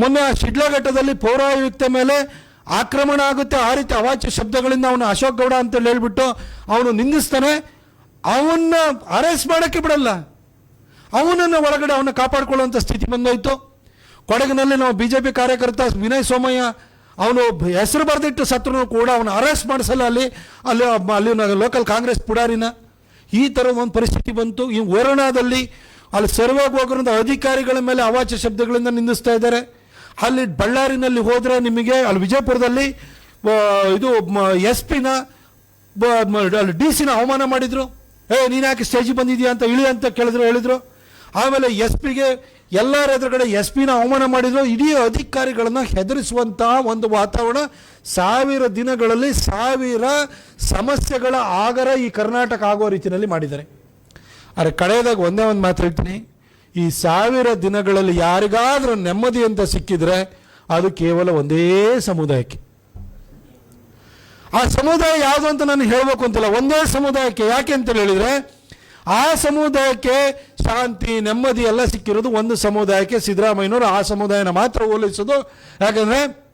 ಮೊನ್ನೆ ಆ ಶಿಡ್ಲಘಟ್ಟದಲ್ಲಿ ಪೌರಾಯುಕ್ತ ಮೇಲೆ ಆಕ್ರಮಣ ಆಗುತ್ತೆ, ಆ ರೀತಿ ಅವಾಚ್ಯ ಶಬ್ದಗಳಿಂದ ಅವನು ಅಶೋಕ್ ಗೌಡ ಅಂತೇಳಿ ಹೇಳ್ಬಿಟ್ಟು ಅವನು ನಿಂದಿಸ್ತಾನೆ. ಅವನ್ನ ಅರೆಸ್ಟ್ ಮಾಡೋಕ್ಕೆ ಬಿಡಲ್ಲ. ಅವನನ್ನು ಒಳಗಡೆ ಅವನ್ನ ಕಾಪಾಡಿಕೊಳ್ಳುವಂಥ ಸ್ಥಿತಿ ಬಂದೋಯ್ತು. ಕೊಡಗಿನಲ್ಲಿ ನಾವು ಬಿ ಜೆ ಪಿ ಕಾರ್ಯಕರ್ತ ವಿನಯ್ ಸೋಮಯ್ಯ, ಅವನು ಹೆಸರು ಬರೆದಿಟ್ಟು ಸತ್ರನು ಕೂಡ ಅವನು ಅರೆಸ್ಟ್ ಮಾಡಿಸಲ್ಲ ಅಲ್ಲಿ. ಅಲ್ಲಿ ಅಲ್ಲಿ ಲೋಕಲ್ ಕಾಂಗ್ರೆಸ್ ಪುಡಾರಿನ. ಈ ಥರದ ಒಂದು ಪರಿಸ್ಥಿತಿ ಬಂತು. ಈ ವರುಣಾದಲ್ಲಿ ಅಲ್ಲಿ ಸರ್ವೆಗೆ ಹೋಗಿರೋ ಅಧಿಕಾರಿಗಳ ಮೇಲೆ ಅವಾಚ್ಯ ಶಬ್ದಗಳಿಂದ ನಿಂದಿಸ್ತಾ ಇದ್ದಾರೆ. ಅಲ್ಲಿ ಬಳ್ಳಾರಿನಲ್ಲಿ ಹೋದರೆ ನಿಮಗೆ, ಅಲ್ಲಿ ವಿಜಯಪುರದಲ್ಲಿ ಇದು ಎಸ್ ಪಿನ ಡಿ ಸಿನ ಅವಮಾನ ಮಾಡಿದ್ರು. ಏ, ನೀನು ಯಾಕೆ ಸ್ಟೇಜಿಗೆ ಬಂದಿದ್ಯಾ ಅಂತ ಇಳಿ ಅಂತ ಕೇಳಿದ್ರು, ಹೇಳಿದರು. ಆಮೇಲೆ ಎಸ್ ಪಿಗೆ ಎಲ್ಲರ ಎದುರುಗಡೆ ಎಸ್ ಪಿನ ಅವಮಾನ ಮಾಡಿದ್ರು. ಇಡೀ ಅಧಿಕಾರಿಗಳನ್ನು ಹೆದರಿಸುವಂತಹ ಒಂದು ವಾತಾವರಣ ಸಾವಿರ ದಿನಗಳಲ್ಲಿ ಸಾವಿರ ಸಮಸ್ಯೆಗಳ ಆಗರ ಈ ಕರ್ನಾಟಕ ಆಗೋ ರೀತಿಯಲ್ಲಿ ಮಾಡಿದ್ದಾರೆ. ಆದರೆ ಕಡೆಯದಾಗ ಒಂದೇ ಒಂದು ಮಾತು ಹೇಳ್ತೀನಿ. ಈ ಸಾವಿರ ದಿನಗಳಲ್ಲಿ ಯಾರಿಗಾದರೂ ನೆಮ್ಮದಿ ಅಂತ ಸಿಕ್ಕಿದ್ರೆ ಅದು ಕೇವಲ ಒಂದೇ ಸಮುದಾಯಕ್ಕೆ. ಆ ಸಮುದಾಯ ಯಾವುದು ಅಂತ ನಾನು ಹೇಳಬೇಕು ಅಂತಿಲ್ಲ, ಒಂದೇ ಸಮುದಾಯಕ್ಕೆ. ಯಾಕೆ ಅಂತ ಹೇಳಿದ್ರೆ, ಆ ಸಮುದಾಯಕ್ಕೆ ಶಾಂತಿ, ನೆಮ್ಮದಿ ಎಲ್ಲ ಸಿಕ್ಕಿರೋದು ಒಂದು ಸಮುದಾಯಕ್ಕೆ. ಸಿದ್ದರಾಮಯ್ಯನವರು ಆ ಸಮುದಾಯನ ಮಾತ್ರ ಹೋಲಿಸೋದು. ಯಾಕಂದ್ರೆ,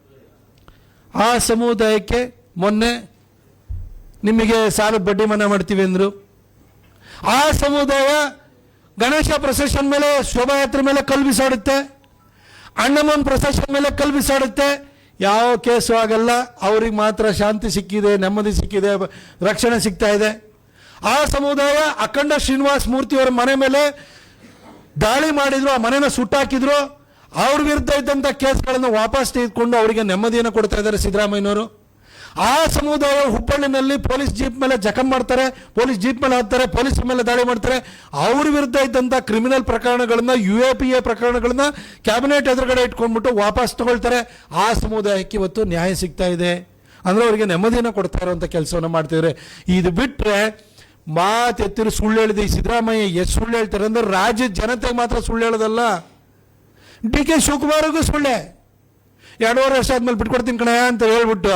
ಆ ಸಮುದಾಯಕ್ಕೆ ಮೊನ್ನೆ ನಿಮಗೆ ಸಾಲ ಬಡ್ಡಿ ಮನ್ನಾ ಮಾಡ್ತೀವಿ ಅಂದರು. ಆ ಸಮುದಾಯ ಗಣೇಶ ಪ್ರೊಸೆಷನ್ ಮೇಲೆ, ಶೋಭಾಯಾತ್ರೆ ಮೇಲೆ ಕಲ್ಲು ಬಿಸಾಡುತ್ತೆ. ಅಣ್ಣಮ್ಮನ ಪ್ರೊಸೆಷನ್ ಮೇಲೆ ಕಲ್ಲು ಬಿಸಾಡುತ್ತೆ. ಯಾವ ಕೇಸು ಆಗಲ್ಲ, ಅವ್ರಿಗೆ ಮಾತ್ರ ಶಾಂತಿ ಸಿಕ್ಕಿದೆ, ನೆಮ್ಮದಿ ಸಿಕ್ಕಿದೆ, ರಕ್ಷಣೆ ಸಿಗ್ತಾ ಇದೆ. ಆ ಸಮುದಾಯ ಅಖಂಡ ಶ್ರೀನಿವಾಸ್ ಮೂರ್ತಿಯವರ ಮನೆ ಮೇಲೆ ದಾಳಿ ಮಾಡಿದ್ರು, ಆ ಮನೆನ ಸುಟ್ಟಾಕಿದ್ರು. ಅವ್ರ ವಿರುದ್ಧ ಇದ್ದಂಥ ಕೇಸ್ಗಳನ್ನು ವಾಪಸ್ ತೆಗೆದುಕೊಂಡು ಅವರಿಗೆ ನೆಮ್ಮದಿಯನ್ನು ಕೊಡ್ತಾ ಇದ್ದಾರೆ ಸಿದ್ದರಾಮಯ್ಯನವರು. ಆ ಸಮುದಾಯ ಹುಬ್ಬಳ್ಳಿನಲ್ಲಿ ಪೊಲೀಸ್ ಜೀಪ್ ಮೇಲೆ ಜಖಂ ಮಾಡ್ತಾರೆ, ಪೊಲೀಸ್ ಜೀಪ್ ಮೇಲೆ ಹಾಕ್ತಾರೆ, ಪೊಲೀಸ್ ಮೇಲೆ ದಾಳಿ ಮಾಡ್ತಾರೆ. ಅವ್ರ ವಿರುದ್ಧ ಇದ್ದಂಥ ಕ್ರಿಮಿನಲ್ ಪ್ರಕರಣಗಳನ್ನ ಯು ಎ ಪಿ ಎ ಪ್ರಕರಣಗಳನ್ನ ಕ್ಯಾಬಿನೆಟ್ ಎದುರುಗಡೆ ಇಟ್ಕೊಂಡ್ಬಿಟ್ಟು ವಾಪಸ್ ತಗೊಳ್ತಾರೆ. ಆ ಸಮುದಾಯಕ್ಕೆ ಇವತ್ತು ನ್ಯಾಯ ಸಿಗ್ತಾ ಇದೆ. ಅಂದರೆ ಅವರಿಗೆ ನೆಮ್ಮದಿನ ಕೊಡ್ತಾ ಇರುವಂಥ ಕೆಲಸವನ್ನು ಮಾಡ್ತಿದ್ರೆ. ಇದು ಬಿಟ್ಟರೆ ಮಾತೆತ್ತಿರು ಸುಳ್ಳು ಹೇಳಿದೆ. ಈ ಸಿದ್ದರಾಮಯ್ಯ ಎಷ್ಟು ಸುಳ್ಳು ಹೇಳ್ತಾರೆ ಅಂದರೆ ರಾಜ್ಯದ ಜನತೆಗೆ ಮಾತ್ರ ಸುಳ್ಳು ಹೇಳೋದಲ್ಲ. ಡಿ ಕೆ ಶಿವಕುಮಾರ್ಗೂ ಸುಳ್ಳೆ. ಎರಡೂವರೆ ವರ್ಷ ಆದ್ಮೇಲೆ ಬಿಟ್ಕೊಡ್ತೀನಿ ಕಣ ಅಂತ ಹೇಳ್ಬಿಟ್ಟು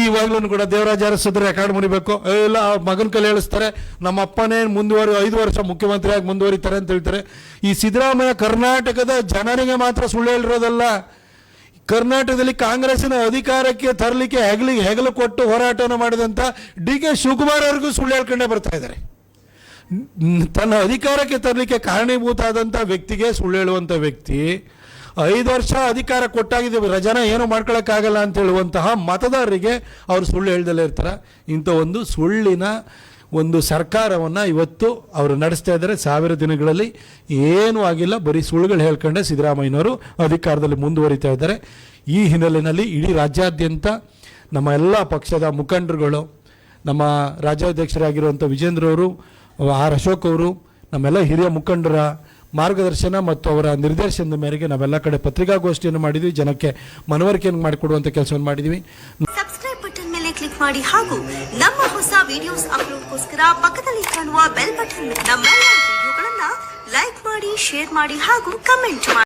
ಈವಾಗ್ಲೂ ಕೂಡ ದೇವರಾಜ ಅರಸಿದ್ರೆ ರೆಕಾರ್ಡ್ ಮುರಿಬೇಕು. ಎಲ್ಲ ಮಗನ ಕಲೆ ಹೇಳಿಸ್ತಾರೆ. ನಮ್ಮ ಅಪ್ಪನೇ ಮುಂದುವರಿ, ಐದು ವರ್ಷ ಮುಖ್ಯಮಂತ್ರಿಯಾಗಿ ಮುಂದುವರಿತಾರೆ ಅಂತ ಹೇಳ್ತಾರೆ. ಈ ಸಿದ್ದರಾಮಯ್ಯ ಕರ್ನಾಟಕದ ಜನರಿಗೆ ಮಾತ್ರ ಸುಳ್ಳು ಹೇಳಿರೋದಲ್ಲ. ಕರ್ನಾಟಕದಲ್ಲಿ ಕಾಂಗ್ರೆಸ್ಸಿನ ಅಧಿಕಾರಕ್ಕೆ ತರಲಿಕ್ಕೆ ಹೆಗಲಿ, ಹೆಗಲು ಕೊಟ್ಟು ಹೋರಾಟವನ್ನು ಮಾಡಿದಂಥ ಡಿ ಕೆ ಶಿವಕುಮಾರ್ ಅವ್ರಿಗೂ ಸುಳ್ಳು ಹೇಳ್ಕೊಂಡೇ ಬರ್ತಾ ಇದ್ದಾರೆ. ತನ್ನ ಅಧಿಕಾರಕ್ಕೆ ತರಲಿಕ್ಕೆ ಕಾರಣೀಭೂತ ಆದಂಥ ವ್ಯಕ್ತಿಗೆ ಸುಳ್ಳು ಹೇಳುವಂಥ ವ್ಯಕ್ತಿ ಐದು ವರ್ಷ ಅಧಿಕಾರ ಕೊಟ್ಟಾಗಿದ್ದೀವಿ, ರಜನ ಏನು ಮಾಡ್ಕೊಳಕ್ಕಾಗಲ್ಲ ಅಂತ ಹೇಳುವಂತಹ ಮತದಾರರಿಗೆ ಅವರು ಸುಳ್ಳು ಹೇಳ್ದಲ್ಲೇ ಇರ್ತಾರೆ. ಇಂಥ ಒಂದು ಸುಳ್ಳಿನ ಒಂದು ಸರ್ಕಾರವನ್ನು ಇವತ್ತು ಅವರು ನಡೆಸ್ತಾ ಇದ್ದಾರೆ. ಸಾವಿರ ದಿನಗಳಲ್ಲಿ ಏನೂ ಆಗಿಲ್ಲ. ಬರೀ ಸುಳ್ಳುಗಳು ಹೇಳ್ಕೊಂಡೆ ಸಿದ್ದರಾಮಯ್ಯನವರು ಅಧಿಕಾರದಲ್ಲಿ ಮುಂದುವರಿತಾ ಇದ್ದಾರೆ. ಈ ಹಿನ್ನೆಲೆಯಲ್ಲಿ ಇಡೀ ರಾಜ್ಯಾದ್ಯಂತ ನಮ್ಮ ಎಲ್ಲ ಪಕ್ಷದ ಮುಖಂಡರುಗಳು, ನಮ್ಮ ರಾಜ್ಯಾಧ್ಯಕ್ಷರಾಗಿರುವಂಥ ವಿಜೇಂದ್ರ ಅವರು ಆರ್ ಅಶೋಕ್ ಅವರು, ನಮ್ಮೆಲ್ಲ ಹಿರಿಯ ಮುಖಂಡರ ಮಾರ್ಗದರ್ಶನ ಮತ್ತು ಅವರ ನಿರ್ದೇಶನದ ಮೇರೆಗೆ ನಾವೆಲ್ಲ ಕಡೆ ಪತ್ರಿಕಾಗೋಷ್ಠಿಯನ್ನು ಮಾಡಿದ್ವಿ. ಜನಕ್ಕೆ ಮನವರಿಕೆಯನ್ನು ಮಾಡಿಕೊಡುವಂಥ ಕೆಲಸವನ್ನು ಮಾಡಿದ್ವಿ. ಸಬ್ಸ್ಕ್ರೈಬ್ ಬಟನ್ ಮೇಲೆ ಕ್ಲಿಕ್ ಮಾಡಿ ಹಾಗೂ ನಮ್ಮ ಹೊಸ ವಿಡಿಯೋಸ್ ಅಪ್ಲೋಡ್ಗೋಸ್ಕರ ಪಕ್ಕದಲ್ಲಿ ಕಾಣುವ ಬೆಲ್ ಬಟನ್ ನಮ್ಮೆಲ್ಲ ವಿಡಿಯೋಗಳನ್ನ ಲೈಕ್ ಮಾಡಿ ಶೇರ್ ಮಾಡಿ ಹಾಗೂ ಕಮೆಂಟ್ ಮಾಡಿ.